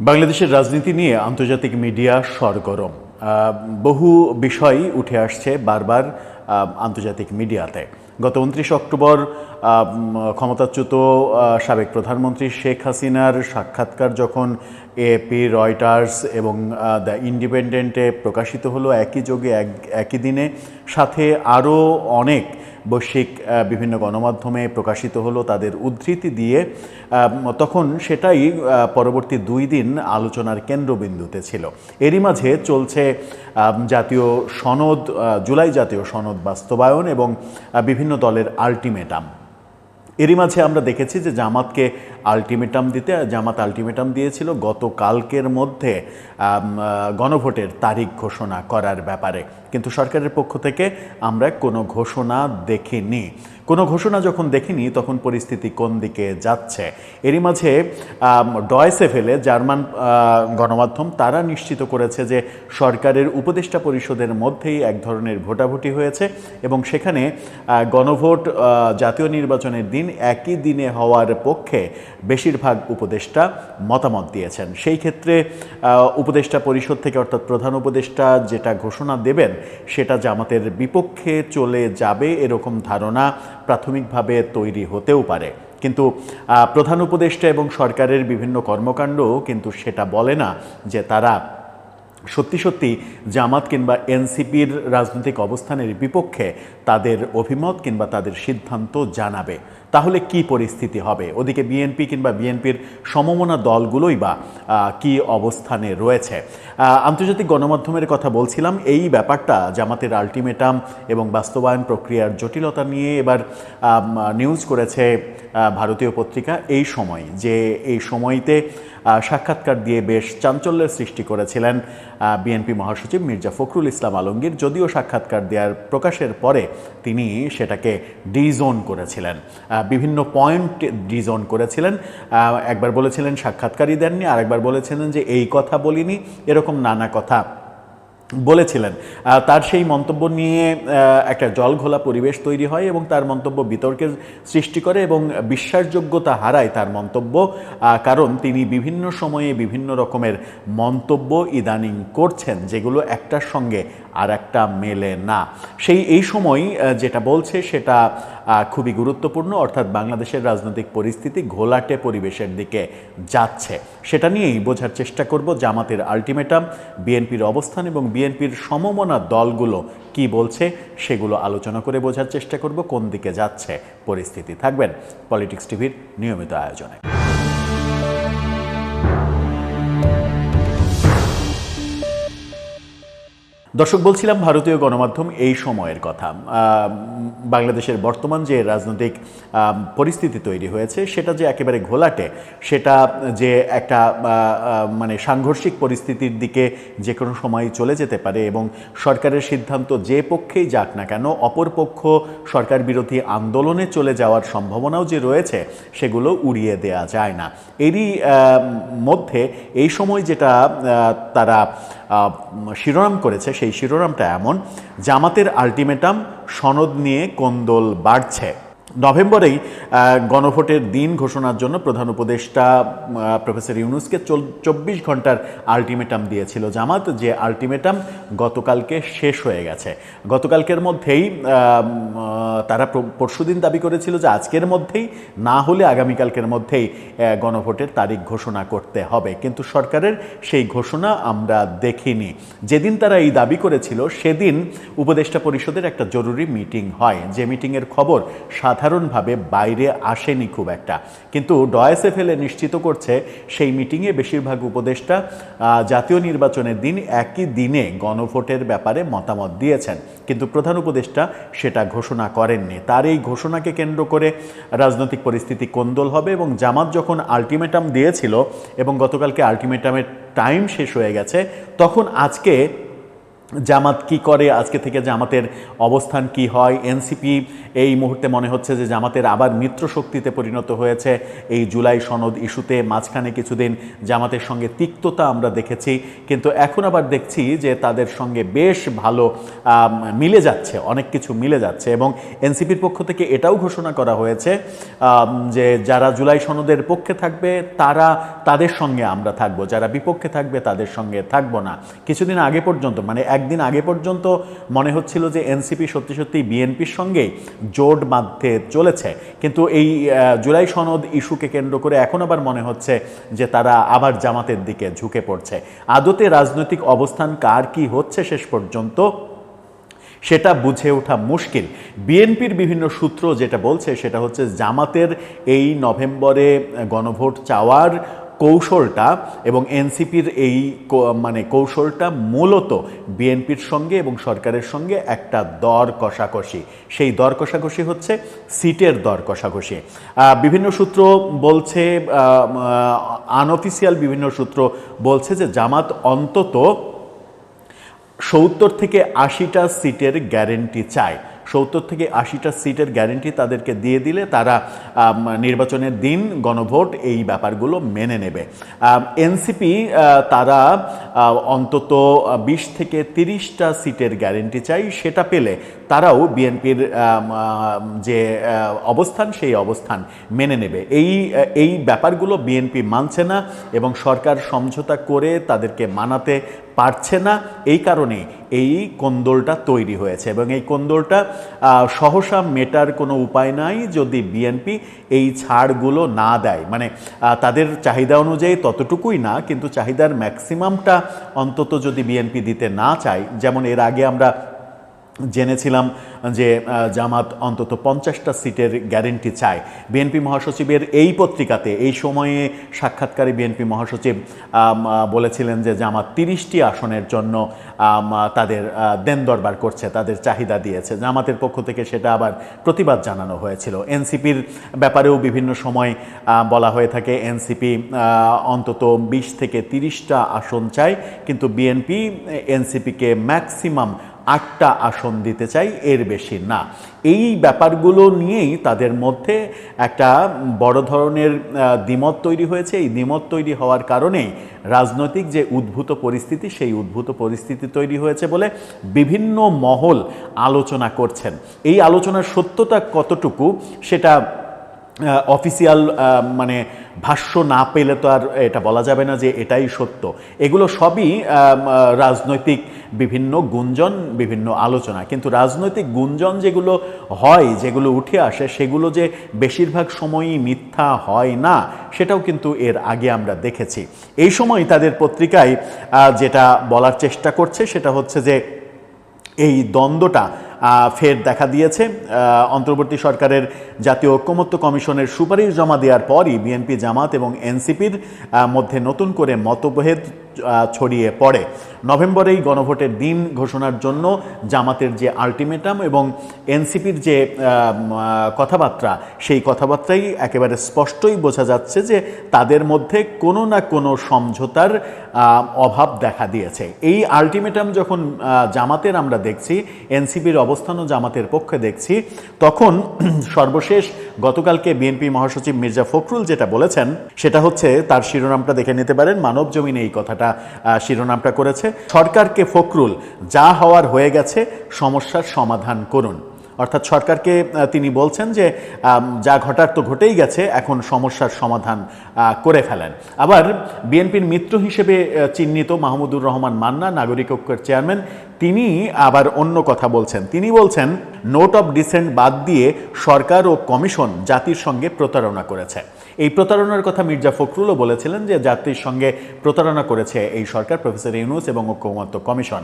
বাংলাদেশের রাজনীতি নিয়ে আন্তর্জাতিক মিডিয়া সরগরম। বহু বিষয় উঠে আসছে বারবার আন্তর্জাতিক মিডিয়াতে। গত উনত্রিশ অক্টোবর ক্ষমতাচ্যুত সাবেক প্রধানমন্ত্রী শেখ হাসিনার সাক্ষাৎকার যখন এপি রয়টার্স এবং দ্য ইন্ডিপেন্ডেন্টে প্রকাশিত হলো, একই যোগে, এক, একই দিনে, সাথে আরও অনেক বৈশ্বিক বিভিন্ন গণমাধ্যমে প্রকাশিত হলো তাদের উদ্ধৃতি দিয়ে তখন সেটাই পরবর্তী দুই দিন আলোচনার কেন্দ্রবিন্দুতে ছিল। এরই মাঝে চলছে জাতীয় সনদ জুলাই জাতীয় সনদ বাস্তবায়ন এবং বিভিন্ন দলের আলটিমেটাম। এরই মাঝে আমরা দেখেছি যে জামাতকে আলটিমেটাম দিতে, জামাত আলটিমেটাম দিয়েছিল গতকালকের মধ্যে গণভোটের তারিখ ঘোষণা করার ব্যাপারে। কিন্তু সরকারের পক্ষ থেকে আমরা কোনো ঘোষণা দেখিনি। কোনো ঘোষণা যখন দেখিনি, তখন পরিস্থিতি কোন দিকে যাচ্ছে? এরই মাঝে ডয়েসে ফেলে জার্মান গণমাধ্যম তারা নিশ্চিত করেছে যে সরকারের উপদেষ্টা পরিষদের মধ্যেই এক ধরনের ভোটাভুটি হয়েছে এবং সেখানে গণভোট জাতীয় নির্বাচনের দিন একই দিনে হওয়ার পক্ষে বেশিরভাগ উপদেষ্টা মতামত দিয়েছেন। সেই ক্ষেত্রে উপদেষ্টা পরিষদ থেকে অর্থাৎ প্রধান উপদেষ্টা যেটা ঘোষণা দেবেন, সেটা জামাতের বিপক্ষে চলে যাবে এরকম ধারণা প্রাথমিকভাবে তৈরি হতেও পারে। কিন্তু প্রধান উপদেষ্টা এবং সরকারের বিভিন্ন কর্মকাণ্ড কিন্তু সেটা বলে না যে তারা সত্যি সত্যি জামাত কিংবা এনসিপির রাজনৈতিক অবস্থানের বিপক্ষে তাদের অভিমত কিংবা তাদের সিদ্ধান্ত জানাবে। তাহলে কি পরিস্থিতি হবে? ওদিকে বিএনপি কিংবা বিএনপির সমমনা দলগুলোই বা কি অবস্থানে রয়েছে? আন্তর্জাতিক গণমাধ্যমের কথা বলছিলাম। এই ব্যাপারটা জামাতের আলটিমেটাম এবং বাস্তবায়ন প্রক্রিয়ার জটিলতা নিয়ে এবার নিউজ করেছে ভারতীয় পত্রিকা এই সময় যে এই সময়তে সাক্ষাৎকার দিয়ে বেশ চাঞ্চল্যের সৃষ্টি করেছিলেন বিএনপি মহাসচিব মির্জা ফখরুল ইসলাম আলমগীর। যদিও সাক্ষাৎকার দেওয়ার প্রকাশের পরে তিনি সেটাকে ডিজোন করেছিলেন বিভিন্ন পয়েন্ট ডিজোন করেছিলেন একবার বলেছিলেন সাক্ষাৎকারই দেননি, আরেকবার বলেছিলেন যে এই কথা বলিনি, এরকম নানা কথা বলেছিলেন। তার সেই মন্তব্য নিয়ে একটা জলঘোলা পরিবেশ তৈরি হয় এবং তার মন্তব্য বিতর্কের সৃষ্টি করে এবং বিশ্বাসযোগ্যতা হারায় তার মন্তব্য। কারণ তিনি বিভিন্ন সময়ে বিভিন্ন রকমের মন্তব্য ইদানিং করছেন, যেগুলো একটার সঙ্গে আর একটা মেলে না। সেই, এই সময় যেটা বলছে সেটা খুবই গুরুত্বপূর্ণ, অর্থাৎ বাংলাদেশের রাজনৈতিক পরিস্থিতি ঘোলাটে পরিবেশের দিকে যাচ্ছে। সেটা নিয়েই বোঝার চেষ্টা করব জামাতের আলটিমেটাম, বিএনপির অবস্থান এবং বিএনপির সমমনা দলগুলো কি বলছে সেগুলো আলোচনা করে বোঝার চেষ্টা করব, কোন দিকে যাচ্ছে পরিস্থিতি। থাকবেন পলিটিক্স টিভির নিয়মিত আয়োজনে। দর্শক, বলছিলাম ভারতীয় গণমাধ্যম এই সময়ের কথা। বাংলাদেশের বর্তমান যে রাজনৈতিক পরিস্থিতি তৈরি হয়েছে, সেটা যে একেবারে ঘোলাটে, সেটা যে একটা মানে সাংঘর্ষিক পরিস্থিতির দিকে যে কোনো সময় চলে যেতে পারে এবং সরকারের সিদ্ধান্ত যে পক্ষেই যাক না কেন, অপর পক্ষ সরকার বিরোধী আন্দোলনে চলে যাওয়ার সম্ভাবনাও যে রয়েছে, সেগুলো উড়িয়ে দেয়া যায় না। এরই মধ্যে এই সময় যেটা তারা শিরোনাম করেছে। সেই শিরোনামটা এমন জামাতের আলটিমেটাম সনদ নিয়ে কোন্দল বাড়ছে। নভেম্বরেই গণভোটের দিন ঘোষণার জন্য প্রধান উপদেষ্টা প্রফেসর ইউনুসকে চব্বিশ ঘণ্টার আলটিমেটাম দিয়েছিল জামাত, যে আলটিমেটাম গতকালকে শেষ হয়ে গেছে। গতকালকের মধ্যেই তারা প্র- পরশুদিন দাবি করেছিল যে আজকের মধ্যেই, না হলে আগামীকালকের মধ্যেই গণভোটের তারিখ ঘোষণা করতে হবে। কিন্তু সরকারের সেই ঘোষণা আমরা দেখিনি। যেদিন তারা এই দাবি করেছিল, সেদিন উপদেষ্টা পরিষদের একটা জরুরি মিটিং হয়। যে মিটিংয়ের খবর সাধারণভাবে বাইরে আসেনি খুব একটা। কিন্তু ডয়েসে ফেলে নিশ্চিত করছে সেই মিটিংয়ে বেশিরভাগ উপদেষ্টা জাতীয় নির্বাচনের দিন একই দিনে গণভোটের ব্যাপারে মতামত দিয়েছেন। কিন্তু প্রধান উপদেষ্টা সেটা ঘোষণা করেননি। তার এই ঘোষণাকে কেন্দ্র করে রাজনৈতিক পরিস্থিতি কোন্দল হবে এবং জামাত যখন আলটিমেটাম দিয়েছিল এবং গতকালকে আলটিমেটামের টাইম শেষ হয়ে গেছে, তখন আজকে জামাত কি করে, আজকে থেকে জামাতের অবস্থান কি হয়? এনসিপি এই মুহূর্তে মনে হচ্ছে যে জামাতের আবার মিত্র শক্তিতে পরিণত হয়েছে। এই জুলাই সনদ ইস্যুতে মাঝখানে কিছুদিন জামাতের সঙ্গে তিক্ততা আমরা দেখেছি। কিন্তু এখন আবার দেখছি যে তাদের সঙ্গে বেশ ভালো মিলে যাচ্ছে, অনেক কিছু মিলে যাচ্ছে এবং এনসিপির পক্ষ থেকে এটাও ঘোষণা করা হয়েছে যে যারা জুলাই সনদের পক্ষে থাকবে, তারা তাদের সঙ্গে আমরা থাকব। যারা বিপক্ষে থাকবে, তাদের সঙ্গে থাকব না। কিছুদিন আগে পর্যন্ত মানে একদিন আগে পর্যন্ত মনে হচ্ছিল যে এনসিপি সত্যি সত্যি বিএনপির সঙ্গে জোট বাঁধতে চলেছে। কিন্তু এই জুলাই সনদ ইস্যুকে কেন্দ্র করে এখন আবার মনে হচ্ছে যে তারা আবার জামাতের দিকে ঝুঁকে পড়ছে। আদতে রাজনৈতিক অবস্থান কার কি হচ্ছে শেষ পর্যন্ত সেটা বুঝে ওঠা মুশকিল। বিএনপির বিভিন্ন সূত্র যেটা বলছে সেটা হচ্ছে জামাতের এই নভেম্বরে গণভোট চাওয়ার কৌশলটা এবং এনসিপির এই মানে কৌশলটা মূলত বিএনপির সঙ্গে এবং সরকারের সঙ্গে একটা দর কষাকষি। সেই দর কষাকষি হচ্ছে সিটের দর কষাকষি। বিভিন্ন সূত্র বলছে আনঅফিসিয়াল বিভিন্ন সূত্র বলছে যে জামাত অন্তত সত্তর থেকে আশিটা সিটের গ্যারেন্টি চায়। সত্তর থেকে আশিটা সিটের গ্যারেন্টি তাদেরকে দিয়ে দিলে তারা নির্বাচনের দিন গণভোট এই ব্যাপারগুলো মেনে নেবে। এনসিপি তারা অন্তত বিশ থেকে তিরিশটা সিটের গ্যারেন্টি চাই, সেটা পেলে তারাও বিএনপির যে অবস্থান সেই অবস্থান মেনে নেবে। এই এই ব্যাপারগুলো বিএনপি মানছে না এবং সরকার সমঝোতা করে তাদেরকে মানাতে পারছে না, এই কারণে এই কোন্দলটা তৈরি হয়েছে এবং এই কোন্দলটা সহসা মেটার কোনো উপায় নাই যদি বিএনপি এই ছাড়গুলো না দেয়। মানে তাদের চাহিদা অনুযায়ী ততটুকুই না, কিন্তু চাহিদার ম্যাক্সিমামটা অন্তত যদি বিএনপি দিতে না চায়, যেমন এর আগে আমরা জেনেছিলাম যে জামাত অন্তত পঞ্চাশটা সিটের গ্যারেন্টি চায়। বিএনপি মহাসচিবের এই পত্রিকাতে, এই সময়ে সাক্ষাৎকারে বিএনপি মহাসচিব বলেছিলেন যে জামাত তিরিশটি আসনের জন্য তাদের দেন দরবার করছে, তাদের চাহিদা দিয়েছে। জামাতের পক্ষ থেকে সেটা আবার প্রতিবাদ জানানো হয়েছিল। এনসিপির ব্যাপারেও বিভিন্ন সময় বলা হয়ে থাকে এনসিপি অন্তত বিশ থেকে তিরিশটা আসন চায়, কিন্তু বিএনপি এনসিপিকে ম্যাক্সিমাম আটটা আসন দিতে চাই, এর বেশি না। এই ব্যাপারগুলো নিয়েই তাদের মধ্যে একটা বড় ধরনের দ্বিমত তৈরি হয়েছে। এই দ্বিমত তৈরি হওয়ার কারণেই রাজনৈতিক যে উদ্ভূত পরিস্থিতি, সেই উদ্ভূত পরিস্থিতি তৈরি হয়েছে বলে বিভিন্ন মহল আলোচনা করছেন। এই আলোচনার সত্যতা কতটুকু, সেটা অফিসিয়াল মানে ভাষ্য না পেলে তো আর এটা বলা যাবে না যে এটাই সত্য। এগুলো সবই রাজনৈতিক বিভিন্ন গুঞ্জন, বিভিন্ন আলোচনা। কিন্তু রাজনৈতিক গুঞ্জন যেগুলো হয়, যেগুলো উঠে আসে, সেগুলো যে বেশিরভাগ সময়ই মিথ্যা হয় না, সেটাও কিন্তু এর আগে আমরা দেখেছি। এই সময় তাদের পত্রিকায় যেটা বলার চেষ্টা করছে, সেটা হচ্ছে যে এই দ্বন্দ্বটা ফের দেখা দিয়েছে। অন্তর্বর্তী সরকারের জাতীয় ঐক্যমত্য কমিশনের সুপারিশ জমা দেওয়ার পরই বিএনপি জামাত এবং এনসিপির মধ্যে নতুন করে মতভেদ ছড়িয়ে পড়ে। নভেম্বরেই গণভোটের দিন ঘোষণার জন্য জামাতের যে আলটিমেটাম এবং এনসিপির যে কথাবার্তা, সেই কথাবার্তাই একেবারে স্পষ্টই বোঝা যাচ্ছে যে তাদের মধ্যে কোনো না কোনো সমঝোতার অভাব দেখা দিয়েছে। এই আলটিমেটাম যখন জামাতের আমরা দেখছি, এনসিপির অবস্থানও জামাতের পক্ষে দেখছি, তখন সর্বশেষ গতকালকে বিএনপি মহাসচিব মির্জা ফখরুল যেটা বলেছেন, সেটা হচ্ছে তার শিরোনামটা দেখে নিতে পারেন, মানব জমিনে এই কথাটা শিরোনামটা করেছে। সরকারকে ফখরুল, যা হওয়ার হয়ে গেছে, সমস্যার সমাধান করুন। অর্থাৎ সরকারকে তিনি বলছেন যে যা ঘটার তো ঘটেই গেছে, এখন সমস্যার সমাধান করে ফেলেন। আবার বিএনপির মিত্র হিসেবে চিহ্নিত মাহমুদুর রহমান মান্না, নাগরিক ঐক্যের চেয়ারম্যান, তিনি আবার অন্য কথা বলছেন। তিনি বলছেন নোট অফ ডিসেন্ট বাদ দিয়ে সরকার ও কমিশন জাতির সঙ্গে প্রতারণা করেছে। এই প্রতারণার কথা মির্জা ফখরুলও বলেছিলেন যে, জাতির সঙ্গে প্রতারণা করেছে এই সরকার, প্রফেসর ইউনুস এবং ঐক্যমত্য কমিশন।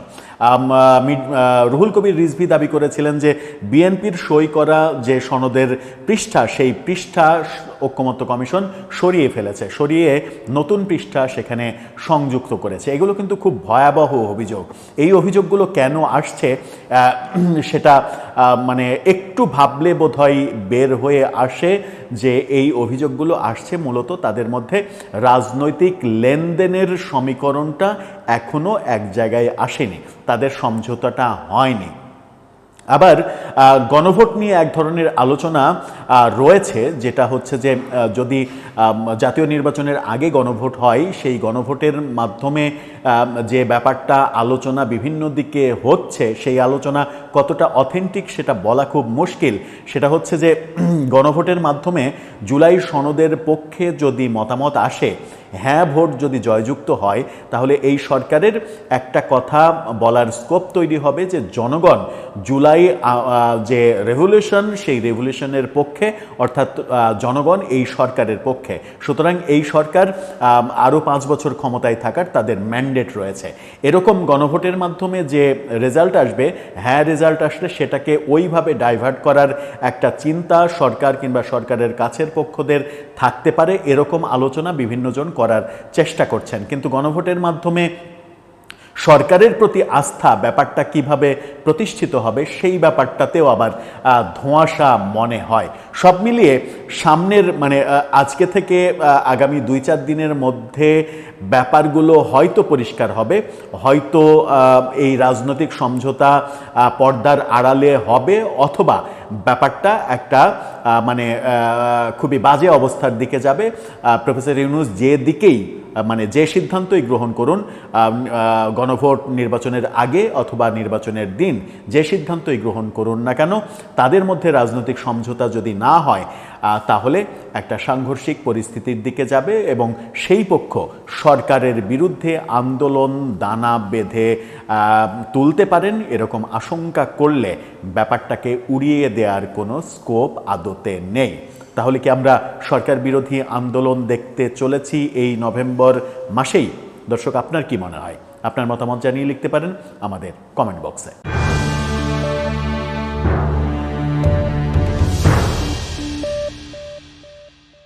রুহুল কবির রিজভি দাবি করেছিলেন যে বিএনপির সই করা যে সনদের পৃষ্ঠা, সেই পৃষ্ঠা ঐক্যমত্য কমিশন সরিয়ে ফেলেছে, সরিয়ে নতুন পৃষ্ঠা সেখানে সংযুক্ত করেছে। এগুলো কিন্তু খুব ভয়াবহ অভিযোগ। এই অভিযোগগুলো কেন আসছে সেটা মানে একটু ভাবলে বোধহয় বের হয়ে আসে যে এই অভিযোগগুলো আসছে মূলত তাদের মধ্যে রাজনৈতিক লেনদেনের সমীকরণটা এখনও এক জায়গায় আসেনি, তাদের সমঝোতাটা হয়নি। আবার গণভোট নিয়ে এক ধরনের আলোচনা রয়েছে, যেটা হচ্ছে যে যদি জাতীয় নির্বাচনের আগে গণভোট হয়, সেই গণভোটের মাধ্যমে যে ব্যাপারটা আলোচনা বিভিন্ন দিকে হচ্ছে, সেই আলোচনা কতটা অথেন্টিক সেটা বলা খুব মুশকিল। সেটা হচ্ছে যে, গণভোটের মাধ্যমে জুলাই সনদের পক্ষে যদি মতামত আসে হ্যাঁ ভোট যদি জয়যুক্ত হয়, তাহলে এই সরকারের একটা কথা বলার স্কোপ তৈরি হবে যে জনগণ জুলাই যে রেভলিউশন সেই রেভলিউশনের পক্ষে, অর্থাৎ জনগণ এই সরকারের পক্ষে। সুতরাং এই সরকার আরও পাঁচ বছর ক্ষমতায় থাকার তাদের ম্যান্ডেট রয়েছে। এরকম গণভোটের মাধ্যমে যে রেজাল্ট আসবে হ্যাঁ রেজাল্ট আসলে সেটাকে ওইভাবে ডাইভার্ট করার একটা চিন্তা সরকার কিংবা সরকারের কাছের পক্ষদের থাকতে পারে। এরকম আলোচনা বিভিন্নজন করার চেষ্টা করছেন। কিন্তু গণভোটের মাধ্যমে সরকারের প্রতি আস্থা ব্যাপারটা কীভাবে প্রতিষ্ঠিত হবে সেই ব্যাপারটাতেও আবার ধোঁয়াশা মনে হয়। সব মিলিয়ে সামনের মানে আজকে থেকে আগামী দুই চার দিনের মধ্যে ব্যাপারগুলো হয়তো পরিষ্কার হবে, হয়তো এই রাজনৈতিক সমঝোতা পর্দার আড়ালে হবে অথবা ব্যাপারটা একটা মানে খুবই বাজে অবস্থার দিকে যাবে। প্রফেসর ইউনুস যে দিকেই মানে যে সিদ্ধান্তই গ্রহণ করুন গণভোট নির্বাচনের আগে অথবা নির্বাচনের দিন যে সিদ্ধান্তই গ্রহণ করুন না কেন, তাদের মধ্যে রাজনৈতিক সমঝোতা যদি না হয় তাহলে একটা সাংঘর্ষিক পরিস্থিতির দিকে যাবে এবং সেই পক্ষ সরকারের বিরুদ্ধে আন্দোলন দানা বেঁধে তুলতে পারেন এরকম আশঙ্কা করলে ব্যাপারটাকে উড়িয়ে দেওয়ার কোনো স্কোপ আদতে নেই। তাহলে কি আমরা সরকার বিরোধী আন্দোলন দেখতে চলেছি এই নভেম্বর মাসেই? দর্শক, আপনার কি মনে হয়? আপনার মতামত জানিয়ে লিখতে পারেন আমাদের কমেন্ট বক্সে